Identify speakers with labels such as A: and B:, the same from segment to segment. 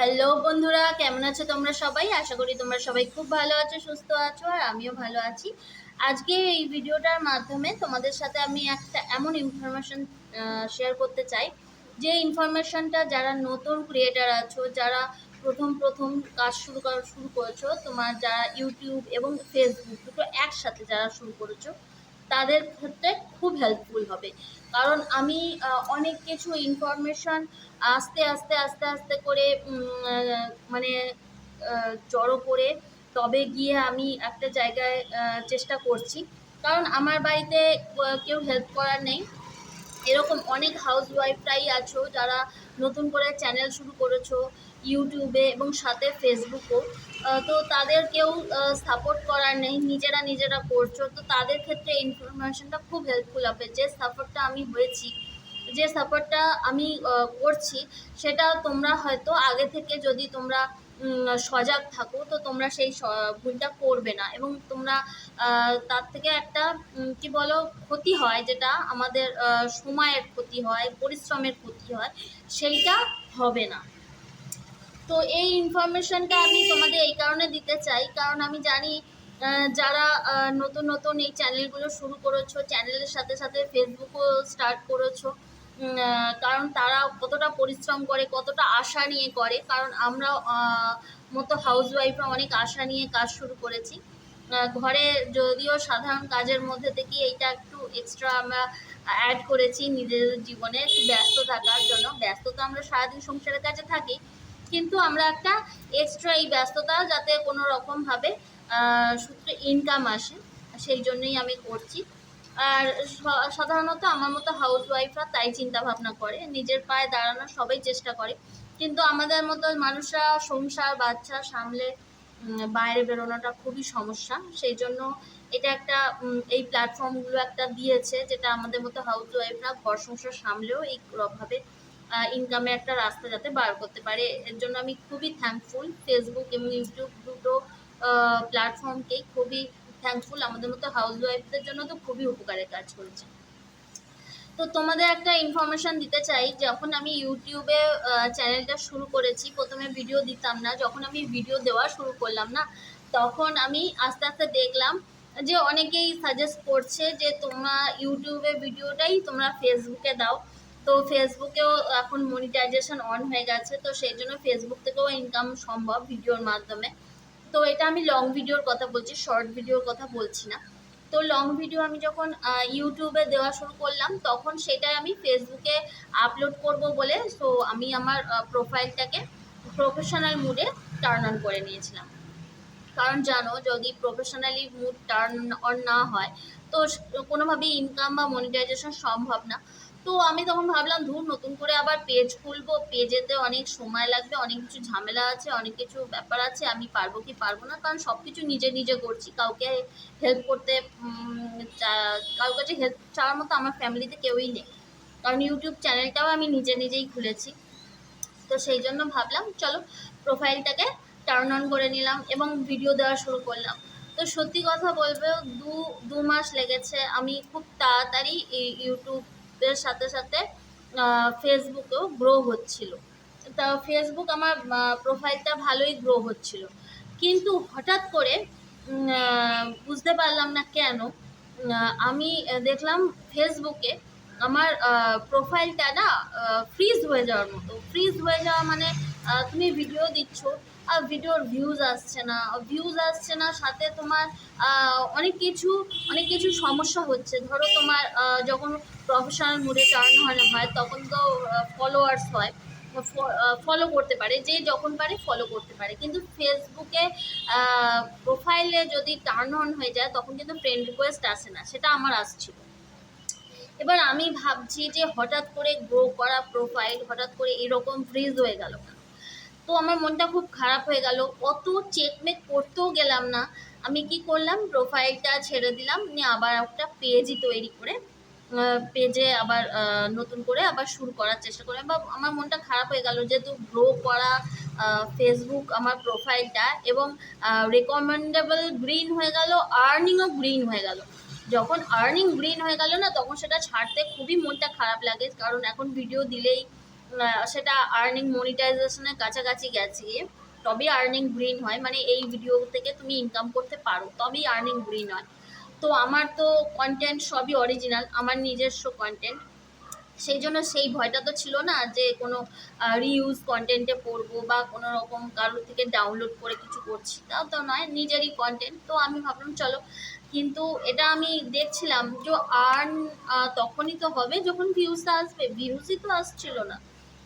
A: Hello বন্ধুরা, কেমন আছো তোমরা সবাই? আশা করি তোমরা সবাই খুব ভালো আছো, সুস্থ আছো, আর আমিও ভালো আছি। আজকে এই ভিডিওটার মাধ্যমে তোমাদের সাথে আমি একটা এমন ইনফরমেশন শেয়ার করতে চাই। যে ইনফরমেশনটা যারা নতুন ক্রিয়েটার আছো, যারা প্রথম প্রথম কাজ শুরু করা, শুরু করেছ, তোমার যারা ইউটিউব এবং ফেসবুক দুটো একসাথে যারা শুরু করেছ তাদের ক্ষেত্রে খুব হেল্পফুল হবে। কারণ আমি অনেক কিছু ইনফরমেশন আস্তে আস্তে আস্তে আস্তে করে মানে জড়ো করে তবে গিয়ে আমি একটা জায়গায় চেষ্টা করছি। কারণ আমার বাড়িতে কেউ হেল্প করার নেই। এরকম অনেক হাউস ওয়াইফরাই আছো যারা নতুন করে চ্যানেল শুরু করেছ, ইউটিউবে এবং সাথে ফেসবুকও তো তাদের কেউ সাপোর্ট করার নেই, নিজেরা নিজেরা করছ, তো তাদের ক্ষেত্রে ইনফরমেশনটা খুব হেল্পফুল হবে। যে সাপোর্টটা আমি হয়েছি, যে সাপোর্টটা আমি করছি, সেটা তোমরা হয়তো আগে থেকে যদি তোমরা সজাগ থাকো, তো তোমরা সেই ভুলটা করবে না। এবং তোমরা তার থেকে একটা কি বলো, ক্ষতি হয়, যেটা আমাদের সময়ের ক্ষতি হয়, পরিশ্রমের ক্ষতি হয়, সেইটা হবে না। তো এই ইনফরমেশনটা আমি তোমাদের এই কারণে দিতে চাই। কারণ আমি জানি যারা নতুন নতুন এই চ্যানেলগুলো শুরু করেছ চ্যানেলের সাথে সাথে ফেসবুকও স্টার্ট করেছ কারণ তারা কতটা পরিশ্রম করে, কতটা আশা নিয়ে করে, কারণ আমরা মতো হাউস ওয়াইফরা অনেক আশা নিয়ে কাজ শুরু করেছি। ঘরে যদিও সাধারণ কাজের মধ্যে থেকে এইটা একটু এক্সট্রা আমরা অ্যাড করেছি নিজেদের জীবনে ব্যস্ত থাকার জন্য। ব্যস্ত তো আমরা সারাদিন সংসারের কাছে থাকি কিন্তু আমরা একটা এক্সট্রা এই ব্যস্ততা যাতে কোনো রকমভাবে সূত্রে ইনকাম আসে, সেই জন্যই আমি করছি। আর সাধারণত আমার মতো হাউস ওয়াইফরা তাই চিন্তা ভাবনা করে, নিজের পায়ে দাঁড়ানোর সবাই চেষ্টা করে। কিন্তু আমাদের মতো মানুষরা সংসার, বাচ্চা সামলে বাইরে বেরোনোটা খুবই সমস্যা। সেই জন্য এটা একটা এই প্ল্যাটফর্মগুলো একটা দিয়েছে, যেটা আমাদের মতো হাউস ওয়াইফরা ঘর সংসার সামলেও এইভাবে ইনকামের একটা রাস্তা যাতে বার করতে পারে। এর জন্য আমি খুবই থ্যাঙ্কফুল ফেসবুক এবং ইউটিউব দুটো প্ল্যাটফর্মকেই খুবই থ্যাঙ্কফুল আমাদের মতো হাউস ওয়াইফদের জন্য তো খুবই উপকারের কাজ করেছে। তো তোমাদের একটা ইনফরমেশন দিতে চাই, যখন আমি ইউটিউবে চ্যানেলটা শুরু করেছি, প্রথমে ভিডিও দিতাম না, যখন আমি ভিডিও দেওয়া শুরু করলাম না, তখন আমি আস্তে আস্তে দেখলাম যে অনেকেই সাজেস্ট করছে যে তোমরা ইউটিউবে ভিডিওটাই তোমরা ফেসবুকে দাও। তো ফেসবুকেও এখন মনিটাইজেশন অন হয়ে গেছে, তো সেই জন্য ফেসবুক থেকেও ইনকাম সম্ভব ভিডিওর মাধ্যমে। তো এটা আমি লং ভিডিওর কথা বলছি শর্ট ভিডিওর কথা বলছি না। তো লং ভিডিও আমি যখন ইউটিউবে দেওয়া শুরু করলাম, তখন সেটাই আমি ফেসবুকে আপলোড করব বলে সো আমি আমার প্রোফাইলটাকে প্রফেশনাল মুডে টার্ন অন করে নিয়েছিলাম। কারণ জানো, যদি প্রফেশনালি মুড টার্ন অন না হয়, তো কোনোভাবেই ইনকাম বা মনিটাইজেশন সম্ভব না। তো আমি তখন ভাবলাম, ধুর, নতুন করে আবার পেজ খুলবো। পেজেতে অনেক সময় লাগবে, অনেক কিছু ঝামেলা আছে, অনেক কিছু ব্যাপার আছে, আমি পারব কি পারব না? কারণ সব কিছু নিজে নিজে করছি। কাউকে হেল্প করতে কারোর কাছে হেল্প চাওয়ার মতো আমার ফ্যামিলিতে কেউই নেই। কারণ ইউটিউব চ্যানেলটাও আমি নিজে নিজেই খুলেছি। তো সেই জন্য ভাবলাম, চলো প্রোফাইলটাকে টার্ন অন করে নিলাম এবং ভিডিও দেওয়া শুরু করলাম। তো সত্যি কথা বলবে, দু দু মাস লেগেছে। আমি খুব তাড়াতাড়ি এই ইউটিউবের সাথে সাথে ফেসবুকেও গ্রো হচ্ছিল। তা ফেসবুক আমার প্রোফাইলটা ভালোই গ্রো হচ্ছিল। কিন্তু হঠাৎ করে বুঝতে পারলাম না কেন আমি দেখলাম ফেসবুকে আমার প্রোফাইলটা না ফ্রিজ হয়ে যাওয়ার মতো। ফ্রিজ হয়ে যাওয়া মানে তুমি ভিডিও দিচ্ছ ভিডিওর ভিউজ আসছে না। ভিউজ আসছে না, সাথে তোমার অনেক কিছু অনেক কিছু সমস্যা হচ্ছে। ধরো তোমার যখন প্রফেশনাল মুডে টার্ন হয় তখন তো ফলোয়ার্স হয়। ফলো করতে পারে, যে যখন পারে ফলো করতে পারে। কিন্তু ফেসবুকে প্রোফাইলে যদি টার্ন অন হয়ে যায়, তখন কিন্তু ফ্রেন্ড রিকোয়েস্ট আসে না। সেটা আমার আসছিল। এবার আমি ভাবছি যে হঠাৎ করে গ্রো করা প্রোফাইল হঠাৎ করে এরকম ফ্রিজ হয়ে গেল কেন? তো আমার মনটা খুব খারাপ হয়ে গেল। অত চেকমেক করতেও গেলাম না। আমি কি করলাম? প্রোফাইলটা ছেড়ে দিলাম। নিয়ে আবার একটা পেজই তৈরি করে পেজে আবার নতুন করে আবার শুরু করার চেষ্টা করলাম। বা আমার মনটা খারাপ হয়ে গেল যেহেতু গ্রো করা ফেসবুক আমার প্রোফাইলটা এবং রেকমেন্ডেবল গ্রিন হয়ে গেল আর্নিংও গ্রিন হয়ে গেল। যখন আর্নিং গ্রিন হয়ে গেল না, তখন সেটা ছাড়তে খুবই মনটা খারাপ লাগে। কারণ এখন ভিডিও দিলেই সেটা আর্নিং মনিটাইজেশনের কাছাকাছি গেছে, তবেই আর্নিং গ্রিন হয়। মানে এই ভিডিও থেকে তুমি ইনকাম করতে পারো, তবেই আর্নিং গ্রিন হয়। তো আমার তো কন্টেন্ট সবই অরিজিনাল আমার নিজস্ব কন্টেন্ট সেই জন্য সেই ভয়টা তো ছিল না যে কোনো রিউজ কন্টেন্টে পড়ব বা কোনো রকম কারোর থেকে ডাউনলোড করে কিছু করছি, তাও তো নয়, নিজেরই কন্টেন্ট তো আমি ভাবলাম, চলো। কিন্তু এটা আমি দেখছিলাম যে আর্ন তখনই তো হবে যখন ভিউজটা আসবে ভিউজই তো আসছিল না।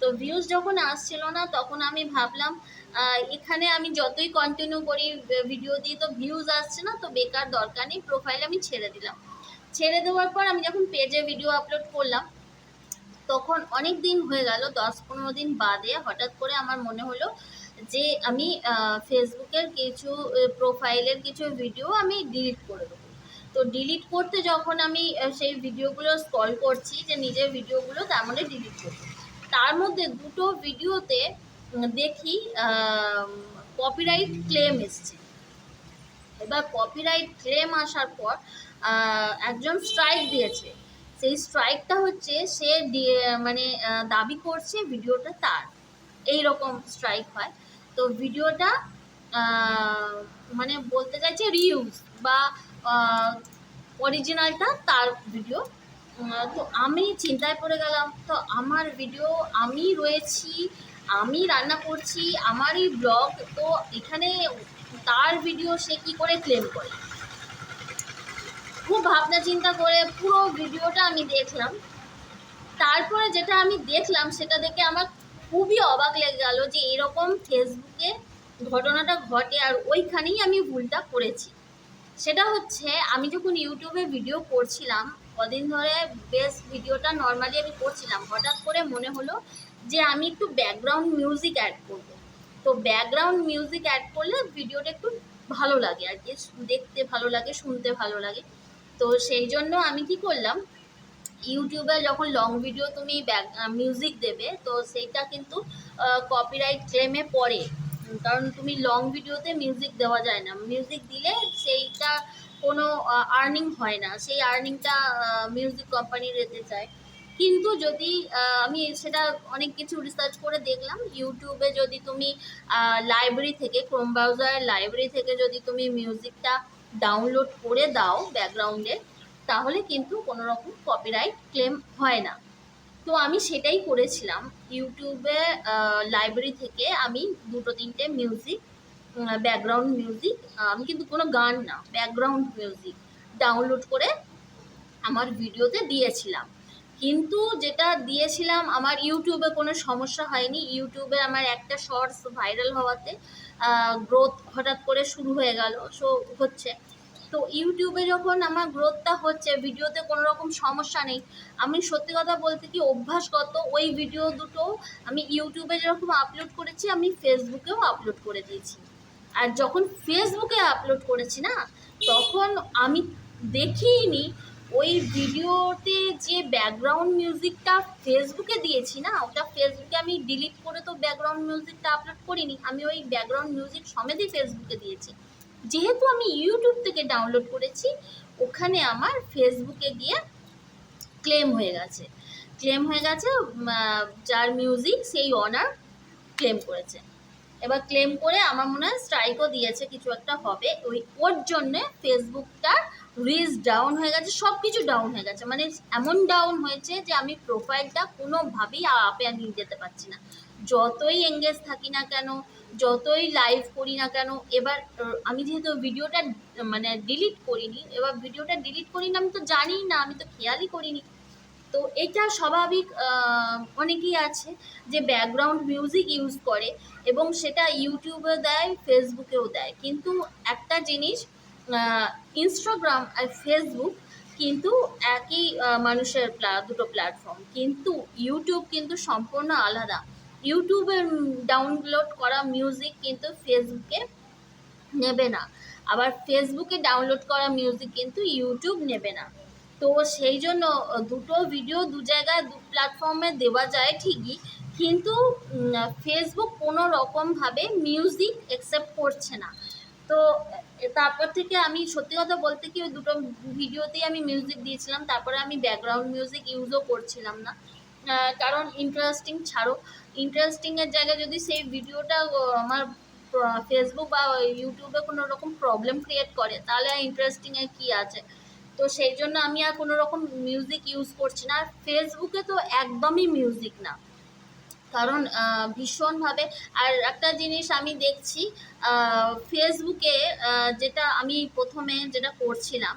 A: তো ভিউজ যখন আসছিল না, তখন আমি ভাবলাম এখানে আমি যতই কন্টিনিউ করি ভিডিও দিই তো ভিউজ আসছে না, তো বেকার দরকার নেই প্রোফাইল আমি ছেড়ে দিলাম। ছেড়ে দেওয়ার পর আমি যখন পেজে ভিডিও আপলোড করলাম, তখন অনেক দিন হয়ে গেল, দশ পনেরো দিন বাদে হঠাৎ করে আমার মনে হলো যে আমি ফেসবুকের কিছু প্রোফাইলের কিছু ভিডিও আমি ডিলিট করে দেবো। তো ডিলিট করতে যখন আমি সেই ভিডিওগুলো স্ক্রল করছি, যে নিজের ভিডিওগুলো তার মধ্যে ডিলিট করছি। তার মধ্যে দুটো ভিডিওতে দেখি কপিরাইট ক্লেম এসছে। এবার কপিরাইট ক্লেম আসার পর একজন স্ট্রাইক দিয়েছে। সেই স্ট্রাইকটা হচ্ছে, সে মানে দাবি করছে ভিডিওটা তার। এই রকম স্ট্রাইক হয়। তো ভিডিওটা মানে বলতে চাইছে রিউজ বা অরিজিনালটা তার ভিডিও তো আমি চিন্তায় পড়ে গেলাম। তো আমার ভিডিও আমি রয়েছি, আমি রান্না করছি, আমারই ব্লগ তো এখানে তার ভিডিও সে কি করে ক্লেম করে? খুব ভাবনা চিন্তা করে পুরো ভিডিওটা আমি দেখলাম। তারপরে যেটা আমি দেখলাম, সেটা দেখে আমার খুবই অবাক লেগে গেল যে এরকম ফেসবুকে ঘটনাটা ঘটে আর ওইখানেই আমি ভুলটা করেছি। সেটা হচ্ছে, আমি যখন ইউটিউবে ভিডিও করছিলাম কদিন ধরে বেশ ভিডিওটা নর্মালি আমি করছিলাম। হঠাৎ করে মনে হলো যে আমি একটু ব্যাকগ্রাউন্ড মিউজিক অ্যাড করব। তো ব্যাকগ্রাউন্ড মিউজিক অ্যাড করলে ভিডিওটা একটু ভালো লাগে আর কি, দেখতে ভালো লাগে, শুনতে ভালো লাগে। তো সেই জন্য আমি কি করলাম, ইউটিউবে যখন লং ভিডিও তুমি ব্যাক মিউজিক দেবে, তো সেইটা কিন্তু কপিরাইট ক্লেমে পড়ে। কারণ তুমি লং ভিডিওতে মিউজিক দেওয়া যায় না। মিউজিক দিলে সেইটা কোনো আর্নিং হয় না। সেই আর্নিংটা মিউজিক কোম্পানি রেতে চায় কিন্তু যদি আমি সেটা অনেক কিছু রিসার্চ করে দেখলাম। ইউটিউবে যদি তুমি লাইব্রেরি থেকে ক্রোম ব্রাউজার লাইব্রেরি থেকে যদি তুমি মিউজিকটা ডাউনলোড করে দাও ব্যাকগ্রাউন্ডে তাহলে কিন্তু কোনো রকম কপিরাইট ক্লেম হয় না। তো আমি সেটাই করেছিলাম। ইউটিউবে লাইব্রেরি থেকে আমি দুটো তিনটে মিউজিক ব্যাকগ্রাউন্ড মিউজিক আমি কিন্তু কোনো গান না ব্যাকগ্রাউন্ড মিউজিক ডাউনলোড করে আমার ভিডিওতে দিয়েছিলাম। কিন্তু যেটা দিয়েছিলাম, আমার ইউটিউবে কোনো সমস্যা হয়নি। ইউটিউবে আমার একটা শর্টস ভাইরাল হওয়াতে গ্রোথ হঠাৎ করে শুরু হয়ে গেল। সো হচ্ছে। তো ইউটিউবে যখন আমার গ্রোথটা হচ্ছে ভিডিওতে কোনো রকম সমস্যা নেই। আমি সত্যি কথা বলতে কি অভ্যাসগত ওই ভিডিও দুটো আমি ইউটিউবে যেরকম আপলোড করেছি, আমি ফেসবুকেও আপলোড করে দিয়েছি। আর যখন ফেসবুকে আপলোড করেছি না, তখন আমি দেখিনি ওই ভিডিওতে যে ব্যাকগ্রাউন্ড মিউজিকটা ফেসবুকে দিয়েছি না, ওটা ফেসবুকে আমি ডিলিট করে তো ব্যাকগ্রাউন্ড মিউজিকটা আপলোড করিনি, আমি ওই ব্যাকগ্রাউন্ড মিউজিক সমেতই ফেসবুকে দিয়েছি। যেহেতু আমি ইউটিউব থেকে ডাউনলোড করেছি, ওখানে আমার ফেসবুকে গিয়ে ক্লেম হয়ে গেছে। ক্লেম হয়ে গেছে যার মিউজিক সেই অনার ক্লেম করেছে। এবার ক্লেম করে আমার মনে হয় স্ট্রাইকও দিয়েছে, কিছু একটা হবে। ওই ওর জন্যে ফেসবুকটা রিচ ডাউন হয়ে গেছে সব কিছু ডাউন হয়ে গেছে। মানে এমন ডাউন হয়েছে যে আমি প্রোফাইলটা কোনোভাবেই আপে নিয়ে যেতে পারছি না। যতই এঙ্গেজ থাকি না কেন, যতই লাইভ করি না কেন, এবার আমি যেহেতু ভিডিওটা মানে ডিলিট করিনি, এবার ভিডিওটা ডিলিট করিনি, আমি তো জানিই না, আমি তো খেয়ালই করিনি। তো এটা স্বাভাবিক অনেকেই আছে যে ব্যাকগ্রাউন্ড মিউজিক ইউজ করে এবং সেটা ইউটিউবে দেয় ফেসবুকেও দেয়। কিন্তু একটা জিনিস ইনস্টাগ্রাম আর ফেসবুক কিন্তু একই মানুষের দুটো প্ল্যাটফর্ম কিন্তু ইউটিউব কিন্তু সম্পূর্ণ আলাদা। ইউটিউবে ডাউনলোড করা মিউজিক কিন্তু ফেসবুকে নেবে না। আবার ফেসবুকে ডাউনলোড করা মিউজিক কিন্তু ইউটিউব নেবে না। তো সেই জন্য দুটো ভিডিও দু জায়গায়, দু প্ল্যাটফর্মে দেওয়া যায় ঠিকই, কিন্তু ফেসবুক কোনো রকমভাবে মিউজিক অ্যাকসেপ্ট করছে না। তো তারপর থেকে আমি সত্যি কথা বলতে কি, ওই দুটো ভিডিওতেই আমি মিউজিক দিয়েছিলাম, তারপরে আমি ব্যাকগ্রাউন্ড মিউজিক ইউজও করছিলাম না। কারণ ইন্টারেস্টিং ছাড়ো। ইন্টারেস্টিংয়ের জায়গায় যদি সেই ভিডিওটা আমার ফেসবুক বা ইউটিউবে কোনো রকম প্রবলেম ক্রিয়েট করে, তাহলে ইন্টারেস্টিংয়ে কী আছে? তো সেই জন্য আমি আর কোনো রকম মিউজিক ইউজ করছি না। আর ফেসবুকে তো একদমই মিউজিক না। কারণ ভীষণভাবে, আর একটা জিনিস আমি দেখছি ফেসবুকে যেটা আমি প্রথমে যেটা করছিলাম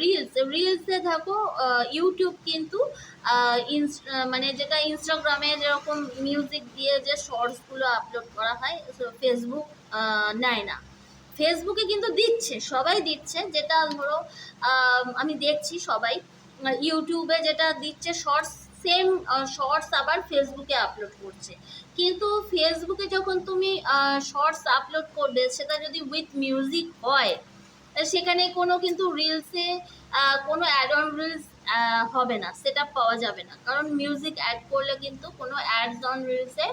A: রিলস রিলসে থাকো ইউটিউব কিন্তু মানে যেটা ইনস্টাগ্রামে যেরকম মিউজিক দিয়ে যে শর্টসগুলো আপলোড করা হয় ফেসবুক নেয় না। ফেসবুকে কিন্তু দিচ্ছে, সবাই দিচ্ছে। যেটা ধরো আমি দেখছি সবাই। ইউটিউবে যেটা দিচ্ছে শর্টস সেম শর্টস আবার ফেসবুকে আপলোড করছে। কিন্তু ফেসবুকে যখন তুমি শর্টস আপলোড করবে, সেটা যদি উইথ মিউজিক হয় সেখানে কোনো কিন্তু রিলসে কোনো অ্যাড অন রিলস হবে না সেটা পাওয়া যাবে না। কারণ মিউজিক অ্যাড করলে কিন্তু কোনো অ্যাডস অন রিলসে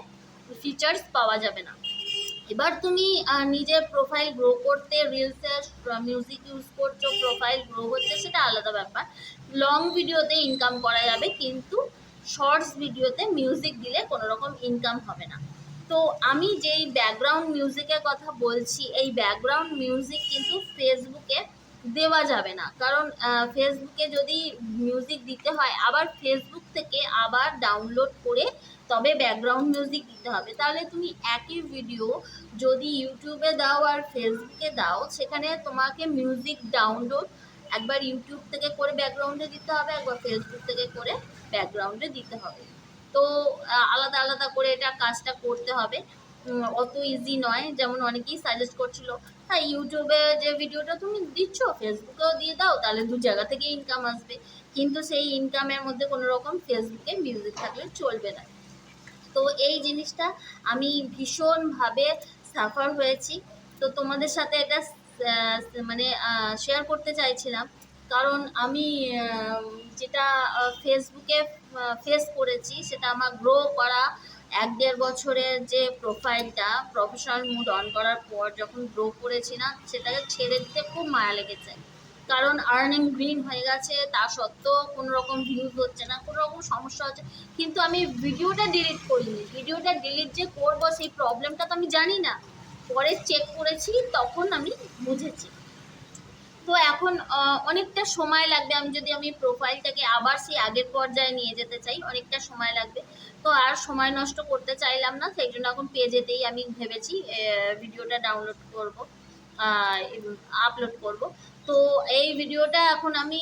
A: ফিচার্স পাওয়া যাবে না। এবার তুমি নিজের প্রোফাইল গ্রো করতে রিলসে মিউজিক ইউজ করছ প্রোফাইল গ্রো হচ্ছে, সেটা আলাদা ব্যাপার। লং ভিডিওতে ইনকাম করা যাবে, কিন্তু শর্টস ভিডিওতে মিউজিক দিলে কোনো রকম ইনকাম হবে না। তো আমি যেই ব্যাকগ্রাউন্ড মিউজিকের কথা বলছি, এই ব্যাকগ্রাউন্ড মিউজিক কিন্তু ফেসবুকে দেওয়া যাবে না। কারণ ফেসবুকে যদি মিউজিক দিতে হয়, আবার ফেসবুক থেকে আবার ডাউনলোড করে তবে ব্যাকগ্রাউন্ড মিউজিক দিতে হবে। তাহলে তুমি একই ভিডিও যদি ইউটিউবে দাও আর ফেসবুকে দাও, সেখানে তোমাকে মিউজিক ডাউনলোড একবার ইউটিউব থেকে করে ব্যাকগ্রাউন্ডে দিতে হবে, একবার ফেসবুক থেকে করে ব্যাকগ্রাউন্ডে দিতে হবে। তো আলাদা আলাদা করে এটা কাজটা করতে হবে। অত ইজি নয়, যেমন অনেকেই সাজেস্ট করছিল হ্যাঁ ইউটিউবে যে ভিডিওটা তুমি দিচ্ছ ফেসবুকেও দিয়ে দাও, তাহলে দু জায়গা থেকে ইনকাম আসবে। কিন্তু সেই ইনকামের মধ্যে কোনো রকম ফেসবুকে মিউজিক থাকলে চলবে না। তো এই জিনিসটা আমি ভীষণভাবে সাফার হয়েছি। তো তোমাদের সাথে এটা মানে শেয়ার করতে চাইছিলাম। কারণ আমি যেটা ফেসবুকে ফেস করেছি, সেটা আমার গ্রো করা এক দেড় বছরের যে প্রোফাইলটা প্রফেশনাল মুড অন করার পর যখন গ্রো করেছি না, সেটাকে ছেড়ে দিতে খুব মায়া লেগেছে। কারণ আর্নিং গ্রিন হয়ে গেছে, তা সত্ত্বেও কোনো রকম ভিউজ হচ্ছে না, কোনো রকম সমস্যা হচ্ছে। কিন্তু আমি ভিডিওটা ডিলিট করিনি। ভিডিওটা ডিলিট যে করব সেই প্রবলেমটা তো আমি জানি না। পরে চেক করেছি, তখন আমি বুঝেছি। তো এখন অনেকটা সময় লাগবে। আমি যদি আমি প্রোফাইলটাকে আবার সেই আগের পর্যায়ে নিয়ে যেতে চাই, অনেকটা সময় লাগবে। তো আর সময় নষ্ট করতে চাইলাম না, সেই জন্য এখন পেজেতেই আমি ভেবেছি ভিডিওটা ডাউনলোড করব। আপলোড করব। তো এই ভিডিওটা এখন আমি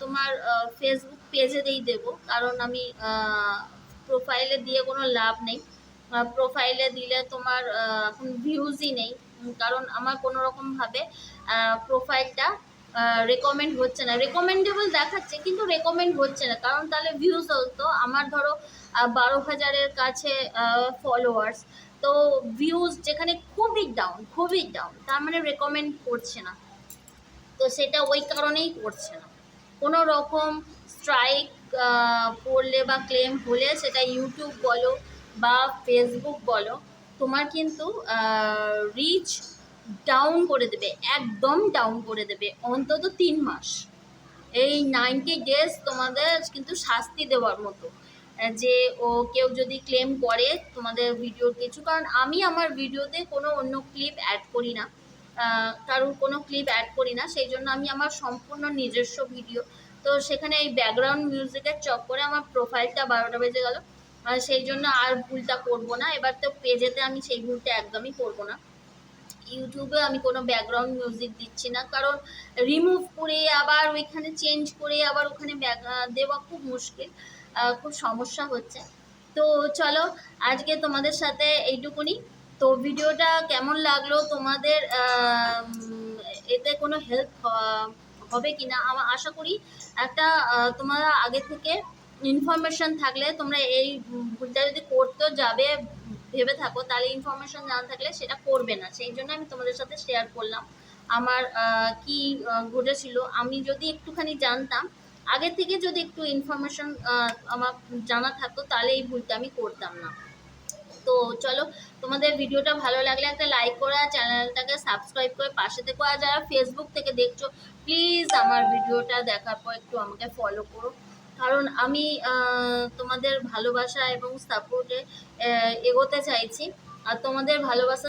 A: তোমার ফেসবুক পেজেতেই দেব। কারণ আমি প্রোফাইলে দিয়ে কোনো লাভ নেই। প্রোফাইলে দিলে তোমার এখন ভিউজই নেই। কারণ আমার কোনো রকমভাবে প্রোফাইলটা রেকমেন্ড হচ্ছে না। রেকমেন্ডেবল দেখাচ্ছে, কিন্তু রেকমেন্ড হচ্ছে না। কারণ তাহলে ভিউজ হতো আমার ধরো বারো হাজারের কাছে ফলোয়ার্স তো ভিউজ যেখানে খুবই ডাউন খুবই ডাউন তার মানে রেকমেন্ড করছে না। তো সেটা ওই কারণেই করছে না। কোনো রকম স্ট্রাইক পড়লে বা ক্লেম হলে সেটা ইউটিউব বলো বা ফেসবুক বলো, তোমার কিন্তু রিচ ডাউন করে দেবে, একদম ডাউন করে দেবে অন্তত তিন মাস। এই নাইনটি ডেজ তোমাদের কিন্তু শাস্তি দেওয়ার মতো। যে ও কেউ যদি ক্লেম করে তোমাদের ভিডিওর কিছু, কারণ আমি আমার ভিডিওতে কোনো অন্য ক্লিপ অ্যাড করি না। কারোর কোনো ক্লিপ অ্যাড করি না, সেই জন্য আমি আমার সম্পূর্ণ নিজস্ব ভিডিও তো সেখানে এই ব্যাকগ্রাউন্ড মিউজিকের চক্করে আমার প্রোফাইলটা বারোটা বেজে গেল। সেই জন্য আর ভুলটা করব না। এবার তো পেজেতে আমি সেই ভুলটা একদমই করব না। ইউটিউবে আমি কোনো ব্যাকগ্রাউন্ড মিউজিক দিচ্ছি না। কারণ রিমুভ করে, আবার ওইখানে চেঞ্জ করে, আবার ওখানে দেওয়া খুব মুশকিল। খুব সমস্যা হচ্ছে। তো চলো, আজকে তোমাদের সাথে এইটুকুনি। তো ভিডিওটা কেমন লাগল? তোমাদের এতে কোনো হেল্প হবে কি না আমার আশা করি একটা তোমরা আগে থেকে ইনফরমেশন থাকলে তোমরা এই ভুলটা যদি করতে যাবে, ভেবে থাকো, তাহলে ইনফরমেশন জানা থাকলে সেটা করবে না। সেই জন্য আমি তোমাদের সাথে শেয়ার করলাম। আমার কি ঘটেছিল, আমি যদি একটুখানি জানতাম আগে থেকে যদি একটু ইনফরমেশন আমার জানা থাকতো, তাহলে এই ভুলটা আমি করতাম না। তো চলো, তোমাদের ভিডিওটা ভালো লাগলে একটা লাইক করে চ্যানেলটাকে সাবস্ক্রাইব করে পাশে থেকো। আর যারা ফেসবুক থেকে দেখছ প্লিজ আমার ভিডিওটা দেখার পর একটু আমাকে ফলো করো। কারণ আমি তোমাদের ভালোবাসা এবং সাপোর্টে এগোতে চাইছি। আর তোমাদের ভালোবাসা